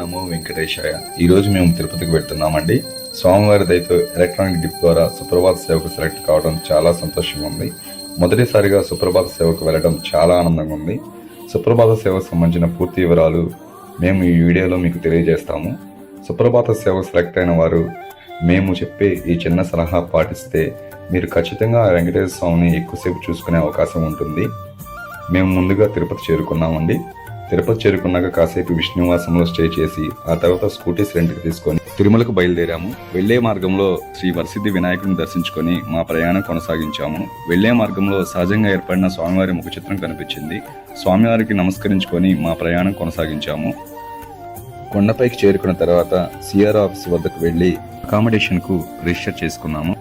నమో వెంకటేశాయ. ఈ రోజు మేము తిరుపతికి వెళ్తున్నామండి. స్వామివారి దయతో ఎలక్ట్రానిక్ డిప్ ద్వారా సుప్రభాత సేవకు సెలెక్ట్ కావడం చాలా సంతోషంగా ఉంది. మొదటిసారిగా సుప్రభాత సేవకు వెళ్ళడం చాలా ఆనందంగా ఉంది. సుప్రభాత సేవకు సంబంధించిన పూర్తి వివరాలు మేము ఈ వీడియోలో మీకు తెలియజేస్తాము. సుప్రభాత సేవకు సెలెక్ట్ అయిన వారు మేము చెప్పే ఈ చిన్న సలహా పాటిస్తే మీరు ఖచ్చితంగా వెంకటేశ్వర స్వామిని ఎక్కువసేపు చూసుకునే అవకాశం ఉంటుంది. మేము ముందుగా తిరుపతి చేరుకున్నామండి. తిరుపతి చేరుకున్నాక కాసేపు విష్ణువాసంలో స్టే చేసి ఆ తర్వాత స్కూటీస్ రెంట్కి తీసుకొని తిరుమలకు బయలుదేరాము. వెళ్ళే మార్గంలో శ్రీ వరసిద్ధి వినాయకుడిని దర్శించుకొని మా ప్రయాణం కొనసాగించాము. వెళ్ళే మార్గంలో సహజంగా ఏర్పడిన స్వామివారి ముఖ చిత్రం కనిపించింది. స్వామివారికి నమస్కరించుకొని మా ప్రయాణం కొనసాగించాము. కొండపైకి చేరుకున్న తర్వాత సిఆర్ ఆఫీస్ వద్దకు వెళ్ళి అకామిడేషన్కు రిజిస్టర్ చేసుకున్నాము.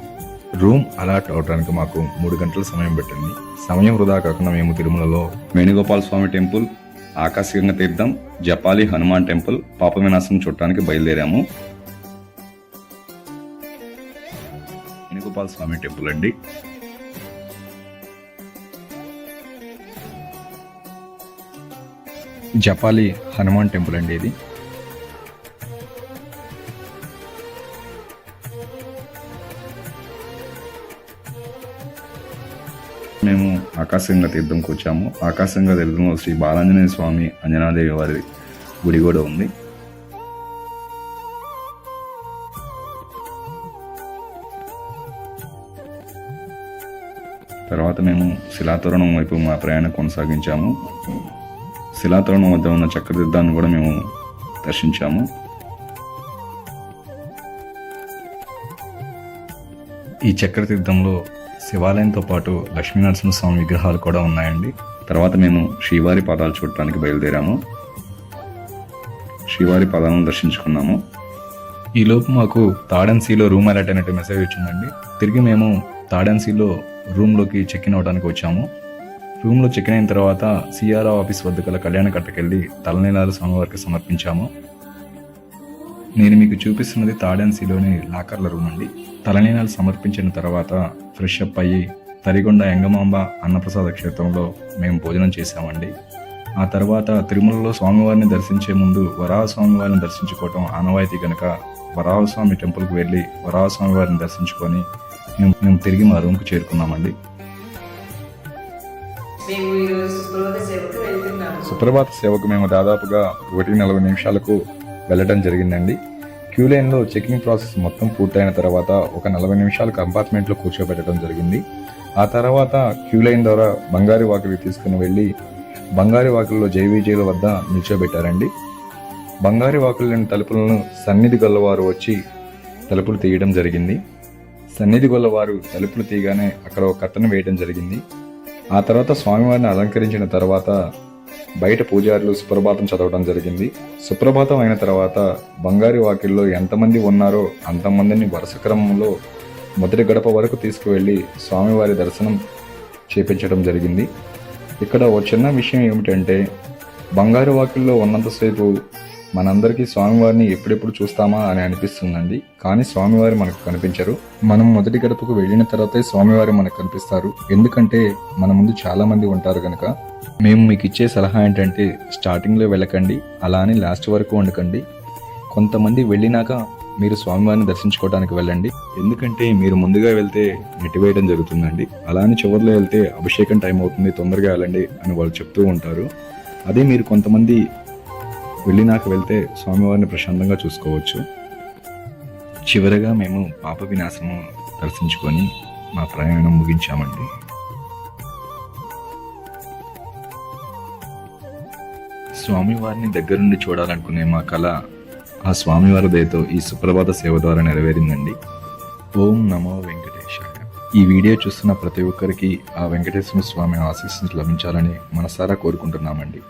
రూమ్ అలాట్ అవడానికి మాకు మూడు గంటల సమయం పెట్టింది. సమయం వృధా కాకుండా మేము తిరుమలలో వేణుగోపాల స్వామి టెంపుల్ ఆకాశగంగ తీర్థం జపాలి హనుమాన్ టెంపుల్ పాపవినాశం చూడటానికి బయలుదేరాము. వేణుగోపాల స్వామి టెంపుల్ అండి. జపాలి హనుమాన్ టెంపుల్ అండి ఇది. మేము ఆకాశంగా తీర్థంకి వచ్చాము ఆకాశంగా తీర్థంలో శ్రీ బాలాంజనేయ స్వామి అంజనాదేవి వారి గుడి కూడా ఉంది. తర్వాత మేము శిలాతోరణం వైపు మా ప్రయాణం కొనసాగించాము. శిలాతోరణం వద్ద ఉన్న చక్రతీర్థాన్ని కూడా మేము దర్శించాము. ఈ చక్రతీర్థంలో శివాలయంతో పాటు లక్ష్మీనరసింహ స్వామి విగ్రహాలు కూడా ఉన్నాయండి. తర్వాత మేము శ్రీవారి పాదాలు చూడటానికి బయలుదేరాము. శ్రీవారి పాదాలను దర్శించుకున్నాము. ఈలోపు మాకు తాడన్సీలో రూమ్ అలర్ట్ అనేటి మెసేజ్ వచ్చిందండి. తిరిగి మేము తాడన్సీలో రూమ్లోకి చెక్ ఇన్ అవడానికి వచ్చాము. రూమ్లో చెక్ ఇన్ అయిన తర్వాత సిఆర్ఓ ఆఫీస్ వద్ద గల కళ్యాణ కట్టకెళ్ళి తలనీలాలు స్వామివారికి సమర్పించాము. నేను మీకు చూపిస్తున్నది తాడెన్సీలోని లాకర్ల రూమ్ అండి. తలనీనాలు సమర్పించిన తర్వాత ఫ్రెష్ అప్ అయ్యి తరిగొండ ఎంగమాంబ అన్నప్రసాద క్షేత్రంలో మేము భోజనం చేశామండి. ఆ తర్వాత తిరుమలలో స్వామివారిని దర్శించే ముందు వరాహ స్వామివారిని దర్శించుకోవటం ఆనవాయితీ గనక వరాహస్వామి టెంపుల్కి వెళ్ళి వరాహస్వామి వారిని దర్శించుకొని మేము మేము తిరిగి మా రూమ్కి చేరుకున్నామండి. సుప్రభాత సేవకు మేము దాదాపుగా ఒకటి నలభై నిమిషాలకు వెళ్ళడం జరిగిందండి. క్యూ లైన్లో చెకింగ్ ప్రాసెస్ మొత్తం పూర్తయిన తర్వాత ఒక నలభై నిమిషాలు కంపార్ట్మెంట్లో కూర్చోబెట్టడం జరిగింది. ఆ తర్వాత క్యూ లైన్ ద్వారా బంగారు వాకిలి తీసుకుని వెళ్ళి బంగారు వాకిల్లో జై వద్ద నిల్చోబెట్టారండి. బంగారు వాకిలిని తలుపులను సన్నిధి గొల్లవారు వచ్చి తలుపులు తీయడం జరిగింది. సన్నిధి గొల్లవారు తలుపులు తీయగానే అక్కడ ఒక కట్టను వేయడం జరిగింది. ఆ తర్వాత స్వామివారిని అలంకరించిన తర్వాత బయట పూజారులు సుప్రభాతం చదవడం జరిగింది. సుప్రభాతం అయిన తర్వాత బంగారు వాకిల్లో ఎంతమంది ఉన్నారో అంతమందిని వరుస క్రమంలో మొదటి గడప వరకు తీసుకువెళ్ళి స్వామివారి దర్శనం చేపించడం జరిగింది. ఇక్కడ ఓ చిన్న విషయం ఏమిటంటే బంగారు వాకిల్లో ఉన్నంతసేపు మనందరికీ స్వామివారిని ఎప్పుడెప్పుడు చూస్తామా అని అనిపిస్తుందండి. కానీ స్వామివారి మనకు కనిపించరు. మనం మొదటి గడపకు వెళ్ళిన తర్వాతే స్వామివారి మనకు కనిపిస్తారు. ఎందుకంటే మన ముందు చాలా మంది ఉంటారు కనుక మేము మీకు ఇచ్చే సలహా ఏంటంటే స్టార్టింగ్లో వెళ్ళకండి అలా అని లాస్ట్ వరకు ఉండకండి. కొంతమంది వెళ్ళినాక మీరు స్వామివారిని దర్శించుకోవడానికి వెళ్ళండి. ఎందుకంటే మీరు ముందుగా వెళ్తే నెట్టివేయడం జరుగుతుందండి. అలా అని చివరిలో వెళ్తే అభిషేకం టైం అవుతుంది తొందరగా వెళ్ళండి అని వాళ్ళు చెప్తూ ఉంటారు. అదే మీరు కొంతమంది వెళ్ళినాక వెళ్తే స్వామివారిని ప్రశాంతంగా చూసుకోవచ్చు. చివరగా మేము పాప వినాశము దర్శించుకొని మా ప్రయాణం ముగించామండి. స్వామివారిని దగ్గరుండి చూడాలనుకునే మా కళ ఆ స్వామివారి దయతో ఈ సుప్రభాత సేవ ద్వారా నెరవేరిందండి. ఓం నమో వెంకటేశాయ. ఈ వీడియో చూస్తున్న ప్రతి ఒక్కరికి ఆ వెంకటేశ్వర స్వామి ఆశీస్సులు లభించాలని మనసారా కోరుకుంటున్నామండి.